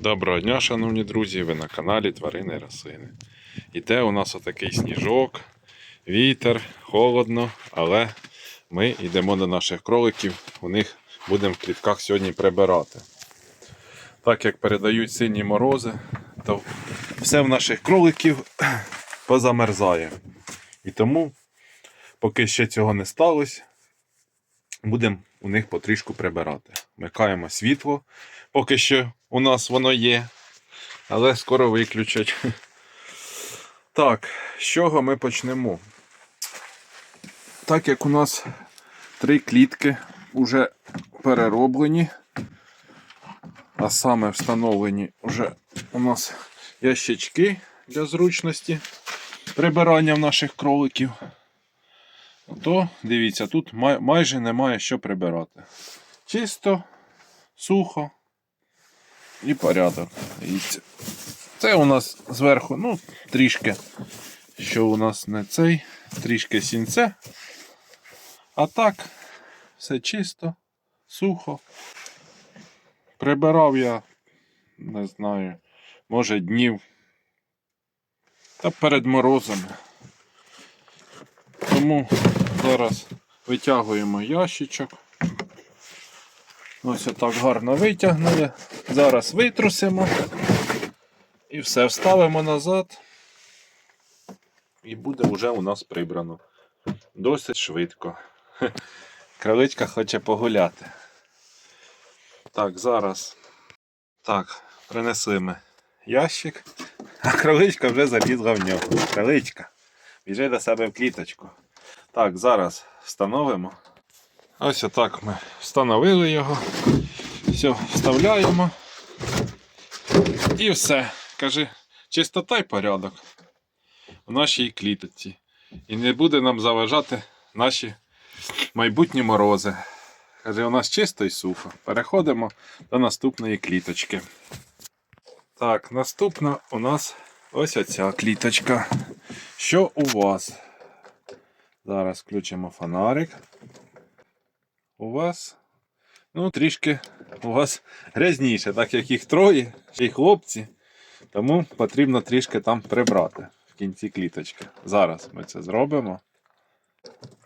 Доброго дня, шановні друзі! Ви на каналі Тварини Росини. Іде у нас отакий сніжок, вітер, холодно, але ми йдемо до наших кроликів, у них будемо в клітках сьогодні прибирати. Так як передають сильні морози, то все в наших кроликів позамерзає. І тому, поки ще цього не сталося, будемо у них потрішку прибирати. Вмикаємо світло, поки що у нас воно є, але скоро виключать. Так, з чого ми почнемо? Так як у нас три клітки вже перероблені, а саме встановлені вже у нас ящички для зручності прибирання в наших кроликів, то дивіться, тут май- майже немає що прибирати. Чисто, сухо і порядок. Дивіться. Це у нас зверху, ну, трішки, що у нас не цей, трішки сінце. А так, все чисто, сухо. Прибирав я, не знаю, може днів. Та перед морозами. Тому зараз витягуємо ящичок. Ось отак гарно витягнули. Зараз витрусимо і все вставимо назад. І буде вже у нас прибрано. Досить швидко. Хе. Хоче погуляти. Так, зараз. Так, принесли ми ящик, а краличка вже залізла в нього. Краличка, біжи до себе в кліточку. Так, зараз встановимо. Ось отак ми встановили його. Все, вставляємо. І все. Кажи, чистота й порядок в нашій клітоці. І не буде нам заважати наші майбутні морози. Каже, у нас чисто і сухо. Переходимо до наступної кліточки. Так, наступна у нас ось оця кліточка. Що у вас? Зараз включимо фонарик. У вас Ну, трішки у вас грязніше, так як їх троє, ще й хлопці. Тому потрібно трішки там прибрати в кінці кліточки. Зараз ми це зробимо.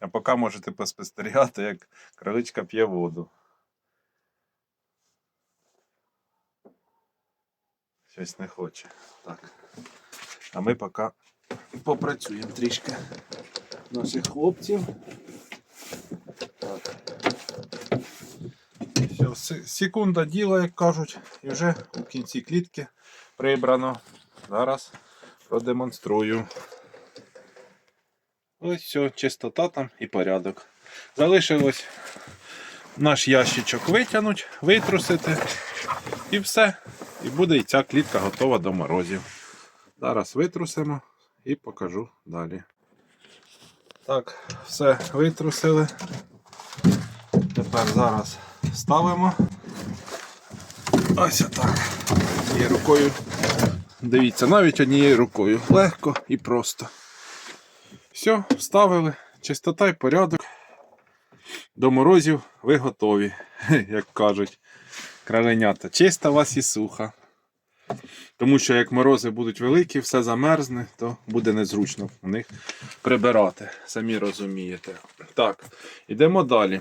А поки можете поспостерігати, як кроличка п'є воду. Щось не хоче. Так. А ми поки попрацюємо трішки наших хлопців. Так. Все, се- секунда діла, як кажуть, і вже у кінці клітки прибрано. Зараз продемонструю. Ось все, чистота там і порядок. Залишилось наш ящичок витягнути, витрусити і все. І буде і ця клітка готова до морозів. Зараз витрусимо і покажу далі. Так, все витрусили. Тепер зараз ставимо. Ось так. Однією рукою. Дивіться, навіть однією рукою. Легко і просто. Все, вставили. Чистота і порядок. До морозів ви готові, як кажуть краленята. Чиста вас і суха. Тому що як морози будуть великі, все замерзне, то буде незручно у них прибирати. Самі розумієте. Так, йдемо далі.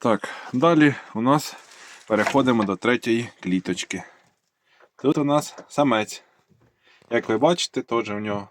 Так, далі у нас переходимо до третьої кліточки. Тут у нас самець. Як ви бачите, теж в нього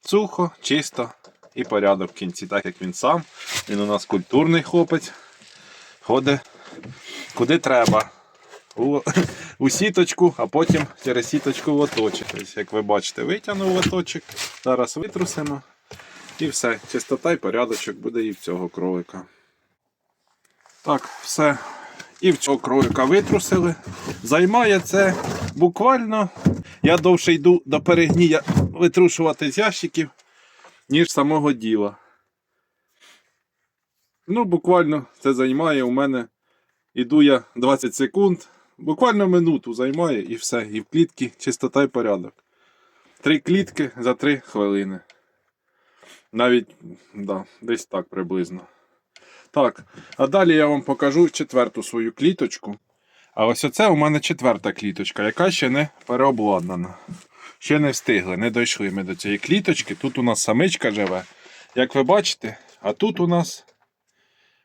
сухо, чисто і порядок в кінці, так як він сам. Він у нас культурний хлопець. Ходить куди треба. У, у сіточку, а потім через сіточку в оточок. Як ви бачите, витягнув лоточок. Зараз витрусимо. І все. Чистота і порядочок буде і в цього кролика. Так, все. І в цього кролика витрусили. Займає це буквально. Я довше йду до перегнія витрушувати з ящиків, ніж самого діла. Ну, буквально це займає у мене. Іду я 20 секунд. Буквально минуту займає і все. І в клітці чистота і порядок. Три клітки за 3 хвилини. Навіть, да, десь так приблизно. Так, а далі я вам покажу четверту свою кліточку. А ось оце у мене четверта кліточка, яка ще не переобладнана. Ще не встигли, не дійшли ми до цієї кліточки. Тут у нас самичка живе. Як ви бачите, а тут у нас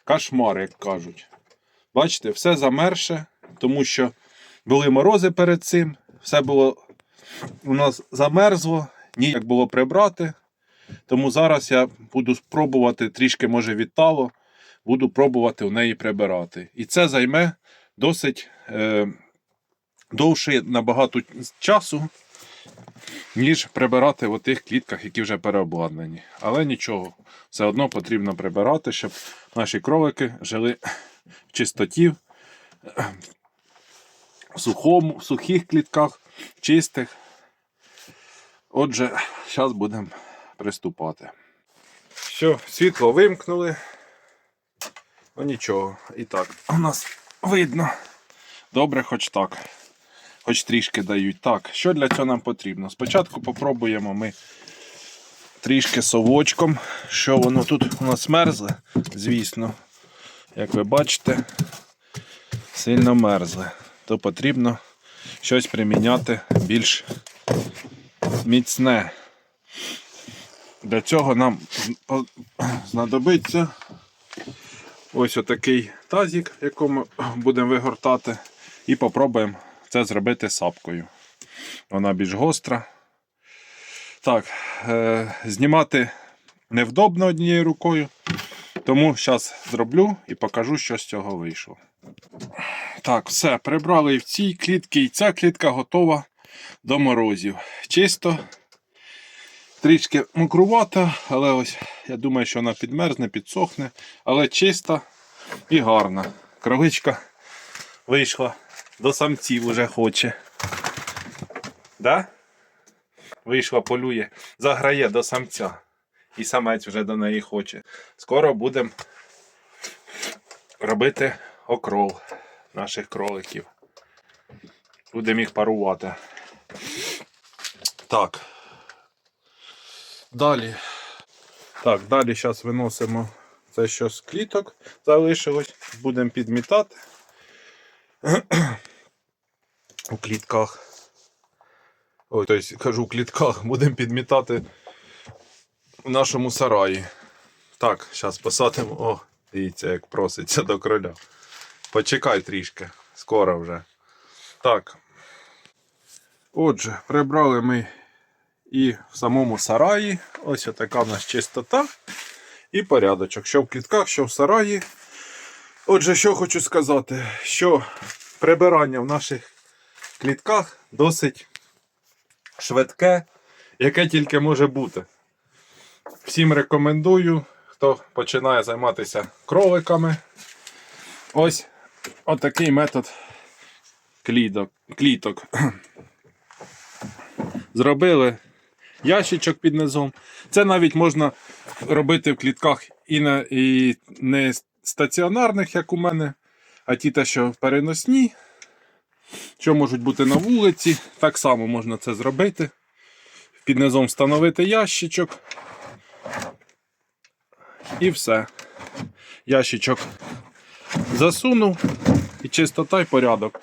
кошмар, як кажуть. Бачите, все замерше, тому що були морози перед цим, все було у нас замерзло, ніяк було прибрати. Тому зараз я буду спробувати трішки, може, відтало, буду пробувати в неї прибирати. І це займе досить е, довше набагато часу, ніж прибирати в тих клітках, які вже переобладнані. Але нічого, все одно потрібно прибирати, щоб наші кролики жили в чистоті, в, сухому, в сухих клітках, чистих. Отже, зараз будемо приступати. Все, світло вимкнули. Ну нічого, і так, у нас видно. Добре, хоч так. Хоч трішки дають. Так, що для цього нам потрібно? Спочатку попробуємо ми трішки совочком, що воно тут у нас мерзле, звісно. Як ви бачите, сильно мерзле. То потрібно щось приміняти більш міцне. Для цього нам знадобиться ось отакий тазик, якому будемо вигортати, і попробуємо це зробити сапкою. Вона більш гостра. Так, е- знімати невдобно однією рукою, тому зараз зроблю і покажу, що з цього вийшло. Так, все, прибрали в цій клітці, і ця клітка готова до морозів. Чисто, трішки мокрувата, але ось я думаю, що вона підмерзне, підсохне, але чиста і гарна. Кроличка вийшла до самців уже хоче. Да? Вийшла, полює, заграє до самця. І самець вже до неї хоче. Скоро будемо робити окрол наших кроликів. Будемо їх парувати. Так. Далі. Так, далі зараз виносимо це, що з кліток залишилось. Будемо підмітати у клітках. Ой, тобто, кажу, у клітках будемо підмітати в нашому сараї. Так, зараз посадимо. О, дивіться, як проситься до кроля. Почекай трішки, скоро вже. Так. Отже, прибрали ми і в самому сараї. Ось така в нас чистота і порядочок. Що в клітках, що в сараї. Отже, що хочу сказати, що прибирання в наших клітках досить швидке, яке тільки може бути. Всім рекомендую, хто починає займатися кроликами. Ось отакий метод кліток. Зробили ящичок під низом. Це навіть можна робити в клітках і, на, і не стаціонарних, як у мене, а ті, те, що переносні, що можуть бути на вулиці. Так само можна це зробити. Під низом встановити ящичок. І все. Ящичок засунув і чистота і порядок.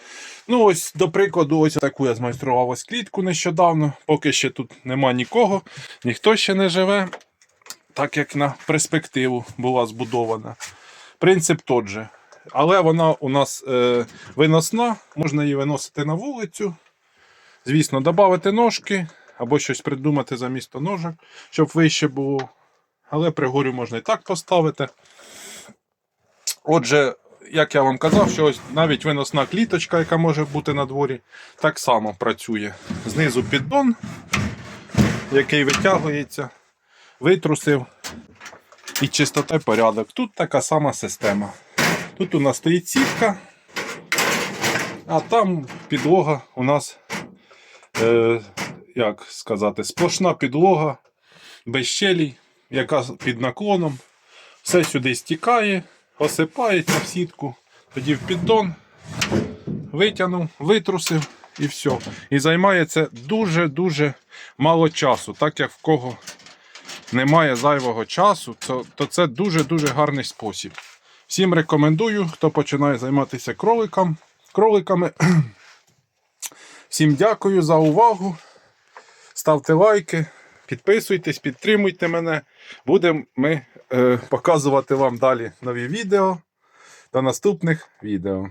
Ну, ось, до прикладу, ось таку я змайстрував ось клітку нещодавно. Поки ще тут нема нікого, ніхто ще не живе, так як на перспективу була збудована. Принцип тот же. Але вона у нас е, виносна, можна її виносити на вулицю. Звісно, додати ножки або щось придумати замість ножок, щоб вище було. Але пригорю можна і так поставити. Отже, як я вам казав, що ось навіть виносна кліточка, яка може бути на дворі, так само працює. Знизу піддон, який витягується, витрусив і чистота і порядок. Тут така сама система. Тут у нас стоїть сітка, а там підлога у нас, е, як сказати, сплошна підлога без щелій, яка під наклоном. Все сюди стікає, осипається в сітку, тоді в піддон, витягнув, витрусив і все. І займає це дуже-дуже мало часу, так як в кого немає зайвого часу, то, це дуже-дуже гарний спосіб. Всім рекомендую, хто починає займатися кроликом, кроликами. Всім дякую за увагу. Ставте лайки, підписуйтесь, підтримуйте мене. Будемо ми показувати вам далі нові відео. До наступних відео.